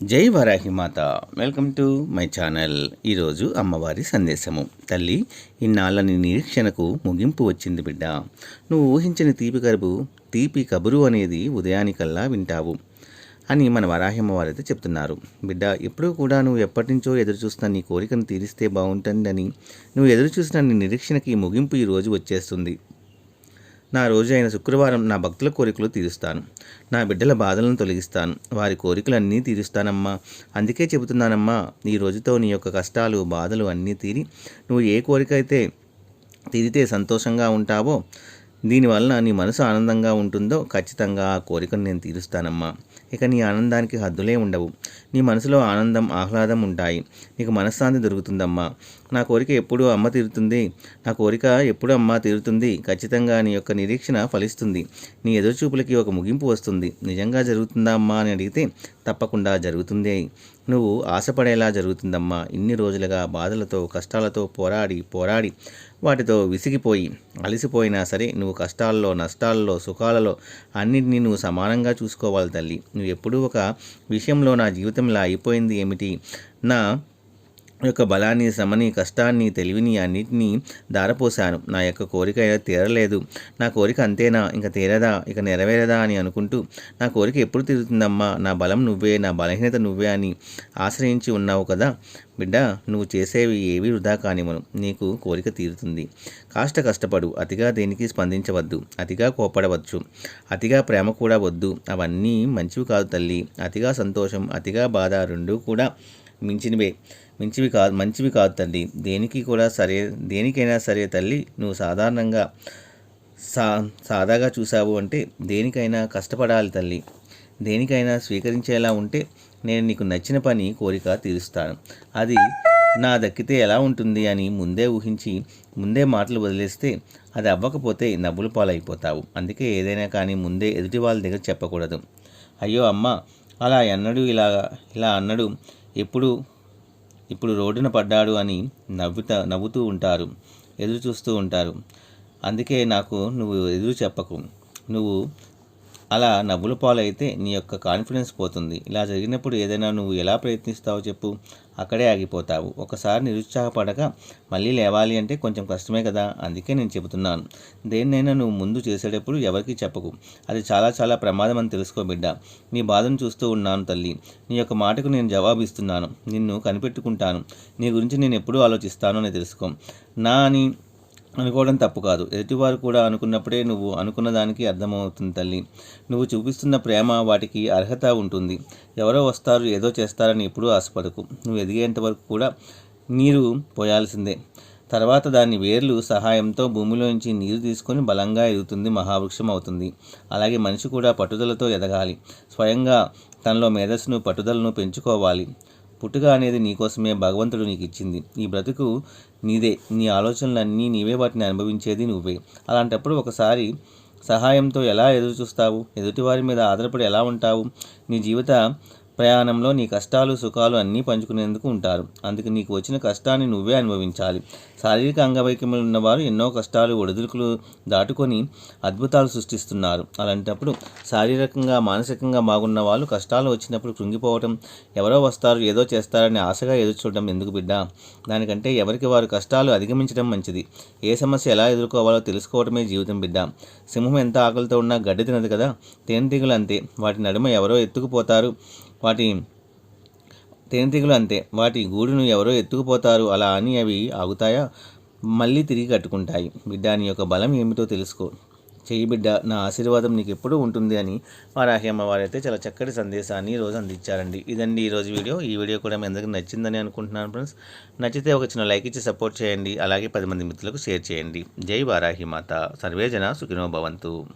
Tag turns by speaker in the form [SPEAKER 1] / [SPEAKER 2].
[SPEAKER 1] జై వరాహి మాత. Welcome to my channel. ఈరోజు అమ్మవారి సందేశము. తల్లి ఇన్నాళ్ళ నీ నిరీక్షణకు ముగింపు వచ్చింది బిడ్డ. నువ్వు ఊహించిన తీపి కరుపు తీపి కబురు అనేది ఉదయానికల్లా వింటావు అని మన వరాహిమ్మవారు అయితే చెప్తున్నారు. బిడ్డ ఎప్పుడూ కూడా నువ్వు ఎప్పటి నుంచో ఎదురు చూస్తున్న నీ కోరికను తీరిస్తే బాగుంటుందని నువ్వు ఎదురు చూసిన నీ నిరీక్షణకి ముగింపు ఈ రోజు వచ్చేస్తుంది. నా రోజు అయిన శుక్రవారం నా భక్తుల కోరికలు తీరుస్తాను. నా బిడ్డల బాధలను తొలగిస్తాను. వారి కోరికలన్నీ తీరుస్తానమ్మా. అందుకే చెబుతున్నానమ్మా ఈ రోజుతో నీ యొక్క కష్టాలు బాధలు అన్నీ తీరి నువ్వు ఏ కోరిక అయితే తీరితే సంతోషంగా ఉంటావో దీనివలన నీ మనసు ఆనందంగా ఉంటుందో ఖచ్చితంగా ఆ కోరికను నేను తీరుస్తానమ్మా. ఇక నీ ఆనందానికి హద్దులే ఉండవు. నీ మనసులో ఆనందం ఆహ్లాదం ఉంటాయి. నీకు మనశ్శాంతి దొరుకుతుందమ్మా. నా కోరిక ఎప్పుడు అమ్మ తీరుతుంది. నా కోరిక ఎప్పుడు అమ్మ తీరుతుంది. ఖచ్చితంగా నీ యొక్క నిరీక్షణ ఫలిస్తుంది. నీ ఎదురుచూపులకి ఒక ముగింపు వస్తుంది. నిజంగా జరుగుతుందా అమ్మా అని అడిగితే తప్పకుండా జరుగుతుంది. నువ్వు ఆశపడేలా జరుగుతుందమ్మా. ఇన్ని రోజులుగా బాధలతో కష్టాలతో పోరాడి పోరాడి వాటితో విసిగిపోయి అలసిపోయినా సరే నువ్వు కష్టాల్లో నష్టాల్లో సుఖాలలో అన్నింటినీ నువ్వు సమానంగా చూసుకోవాలి తల్లి. నువ్వు ఎప్పుడూ ఒక విషయంలో నా జీవితం ఇలా అయిపోయింది ఏమిటి? నా యొక్క బలాన్ని శ్రమని కష్టాన్ని తెలివిని అన్నిటినీ దారపోశాను నా యొక్క కోరిక తీరలేదు. నా కోరిక అంతేనా? ఇంకా తీరదా? ఇక నెరవేరదా అని అనుకుంటూ నా కోరిక ఎప్పుడు తీరుతుందమ్మా? నా బలం నువ్వే నా బలహీనత నువ్వే అని ఆశ్రయించి ఉన్నావు కదా? బిడ్డ నువ్వు చేసేవి ఏవి వృధా కానివను నీకు కోరిక తీరుతుంది. కాష్ట కష్టపడు. అతిగా దేనికి స్పందించవద్దు. అతిగా కోపడవచ్చు. అతిగా ప్రేమ కూడా వద్దు. అవన్నీ మంచివి కాదు తల్లి. అతిగా సంతోషం అతిగా బాధ రెండూ కూడా మించినవే. మించివి కాదు మంచివి కాదు తల్లి. దేనికి కూడా సరే దేనికైనా సరే తల్లి నువ్వు సాధారణంగా సా సాదాగా చూసావు అంటే దేనికైనా కష్టపడాలి తల్లి. దేనికైనా స్వీకరించేలా ఉంటే నేను నీకు నచ్చిన పని కోరిక తీరుస్తాను. అది నా దక్కితే ఎలా ఉంటుంది అని ముందే ఊహించి ముందే మాటలు వదిలేస్తే అది అవ్వకపోతే నవ్వులు పాలైపోతావు. అందుకే ఏదైనా కానీ ముందే ఎదుటి వాళ్ళ దగ్గర చెప్పకూడదు. అయ్యో అమ్మ అలా అన్నడు ఇలా ఇలా అన్నడు ఎప్పుడు ఇప్పుడు రోడ్డున పడ్డాడు అని నవ్వుతా నవ్వుతూ ఉంటారు ఎదురు చూస్తూ ఉంటారు. అందుకే నాకు నువ్వు ఎదురు చెప్పకు. నువ్వు అలా నవ్వుల పాలైతే నీ యొక్క కాన్ఫిడెన్స్ పోతుంది. ఇలా జరిగినప్పుడు ఏదైనా నువ్వు ఎలా ప్రయత్నిస్తావో చెప్పు. అక్కడే ఆగిపోతావు. ఒకసారి నిరుత్సాహపడక మళ్ళీ లేవాలి అంటే కొంచెం కష్టమే కదా? అందుకే నేను చెబుతున్నాను. దేన్నైనా నువ్వు ముందు చేసేటప్పుడు ఎవరికి చెప్పకు. అది చాలా చాలా ప్రమాదం అని తెలుసుకో బిడ్డ. నీ బాధను చూస్తూ ఉన్నాను తల్లి. నీ యొక్క మాటకు నేను జవాబిస్తున్నాను. నిన్ను కనిపెట్టుకుంటాను. నీ గురించి నేను ఎప్పుడూ ఆలోచిస్తాను అని తెలుసుకో. నా అని అనుకోవడం తప్పు కాదు. ఎదుటివారు కూడా అనుకున్నప్పుడే నువ్వు అనుకున్న దానికి అర్థమవుతుంది తల్లి. నువ్వు చూపిస్తున్న ప్రేమ వాటికి అర్హత ఉంటుంది. ఎవరో వస్తారు ఏదో చేస్తారని ఎప్పుడూ ఆశపడకు. నువ్వు ఎదిగేంత వరకు కూడా నీరు పోయాల్సిందే. తర్వాత దాని వేర్లు సహాయంతో భూమిలోంచి నీరు తీసుకొని బలంగా ఎదుగుతుంది మహావృక్షం అవుతుంది. అలాగే మనిషి కూడా పట్టుదలతో ఎదగాలి. స్వయంగా తనలో మేధస్సును పట్టుదలను పెంచుకోవాలి. పుట్టుక అనేది నీకోసమే భగవంతుడు నీకు ఇచ్చింది ఈ బ్రతుకు నీదే. నీ ఆలోచనలన్నీ నీవే వాటిని అనుభవించేది నువ్వే. అలాంటప్పుడు ఒకసారి సహాయంతో ఎలా ఎదురు చూస్తావు ఎదుటివారి మీద ఆధారపడి ఎలా ఉంటావు? నీ జీవిత ప్రయాణంలో నీ కష్టాలు సుఖాలు అన్నీ పంచుకునేందుకు ఉంటారు. అందుకు నీకు వచ్చిన కష్టాన్ని నువ్వే అనుభవించాలి. శారీరక అంగవైకల్యం ఉన్నవారు ఎన్నో కష్టాలు ఒడిదుడుకులు దాటుకొని అద్భుతాలు సృష్టిస్తున్నారు. అలాంటప్పుడు శారీరకంగా మానసికంగా బాగున్న వాళ్ళు కష్టాలు వచ్చినప్పుడు కృంగిపోవటం ఎవరో వస్తారు ఏదో చేస్తారని ఆశగా ఎదుర్చూడడం ఎందుకు బిడ్డ? దానికంటే ఎవరికి వారు కష్టాలు అధిగమించడం మంచిది. ఏ సమస్య ఎలా ఎదుర్కోవాలో తెలుసుకోవటమే జీవితం బిడ్డ. సింహం ఎంత ఆకలితో ఉన్నా గడ్డి తినదు కదా? తేనెటీగలు అంతే. వాటి నడుమ ఎవరో ఎత్తుకుపోతారు. వాటి తేనెటీగలు అంతే. వాటి గూడును ఎవరో ఎత్తుకుపోతారు. అలా అని అవి ఆగుతాయా? మళ్ళీ తిరిగి కట్టుకుంటాయి. బిడ్డ నీ యొక్క బలం ఏమిటో తెలుసుకో. చెయ్యి బిడ్డ నా ఆశీర్వాదం నీకు ఎప్పుడూ ఉంటుంది అని వారాహి అమ్మవారు అయితే చాలా చక్కటి సందేశాన్ని ఈరోజు రోజు అందించారండి. ఇదండి ఈ రోజు వీడియో. ఈ వీడియో కూడా మీ అందరికీ నచ్చిందని అనుకుంటున్నాను ఫ్రెండ్స్. నచ్చితే ఒక చిన్న లైక్ ఇచ్చి సపోర్ట్ చేయండి. అలాగే పది మంది మిత్రులకు షేర్ చేయండి. జై వారాహి మాత. సర్వేజన సుఖినో భవంతు.